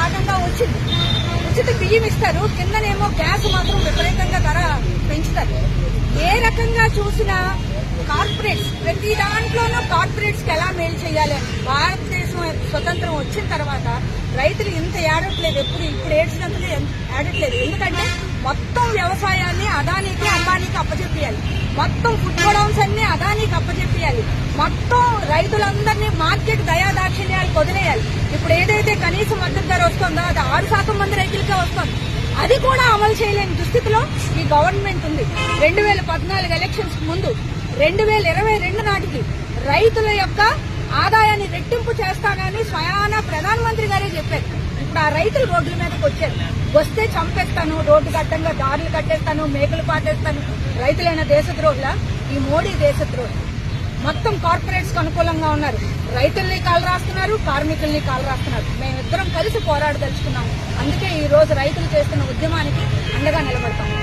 భాగంగా వచ్చింది ఉచిత బియ్యం ఇస్తారు. కిందనేమో గ్యాస్ మాత్రం విపరీతంగా ధర పెంచుతారు. ఏ రకంగా చూసినా కార్పొరేట్స్ ప్రతి దాంట్లోనూ కార్పొరేట్స్కి ఎలా మేలు చేయాలి? భారతదేశం స్వతంత్రం వచ్చిన తర్వాత రైతులు ఇంత ఏడట్లేదు ఎప్పుడు ఇప్పుడు ఏడ్చినంతగా ఏడట్లేదు ఎందుకంటే మొత్తం వ్యవసాయాన్ని అదానికి అంబానీకి అప్పచెప్పియాలి. మొత్తం ఫుడ్ గొడౌన్స్ అన్ని అదానికి అప్ప రైతులందరినీ మార్కెట్ దయాదాక్షిణ్యాలు వదిలేయాలి. ఇప్పుడు ఏదైతే కనీస మద్దతు ధర వస్తుందో అది ఆరు శాతం మంది రైతులకే వస్తుంది. అది కూడా అమలు చేయలేని దుస్థితిలో ఈ గవర్నమెంట్ ఉంది. రెండు వేల పద్నాలుగు ఎలక్షన్స్ ముందు రెండు వేల ఇరవై రెండు నాటికి రైతుల యొక్క ఆదాయాన్ని రెట్టింపు చేస్తానని స్వయాన ప్రధానమంత్రి గారే చెప్పారు. ఇప్పుడు ఆ రైతులు రోడ్ల మీదకి వచ్చారు. వస్తే చంపేస్తాను రోడ్డు కట్టంగా దారులు కట్టేస్తాను మేకలు పాటేస్తాను రైతులైన దేశద్రోహుల? ఈ మోడీ దేశద్రోహులు మొత్తం కార్పొరేట్స్ అనుకూలంగా ఉన్నారు. రైతుల్ని కాలు రాస్తున్నారు కార్మికుల్ని కాలు రాస్తున్నారు. మేమిద్దరం కలిసి పోరాడదలుచుకున్నాము. అందుకే ఈ రోజు రైతులు చేస్తున్న ఉద్యమానికి అండగా నిలబడతాము.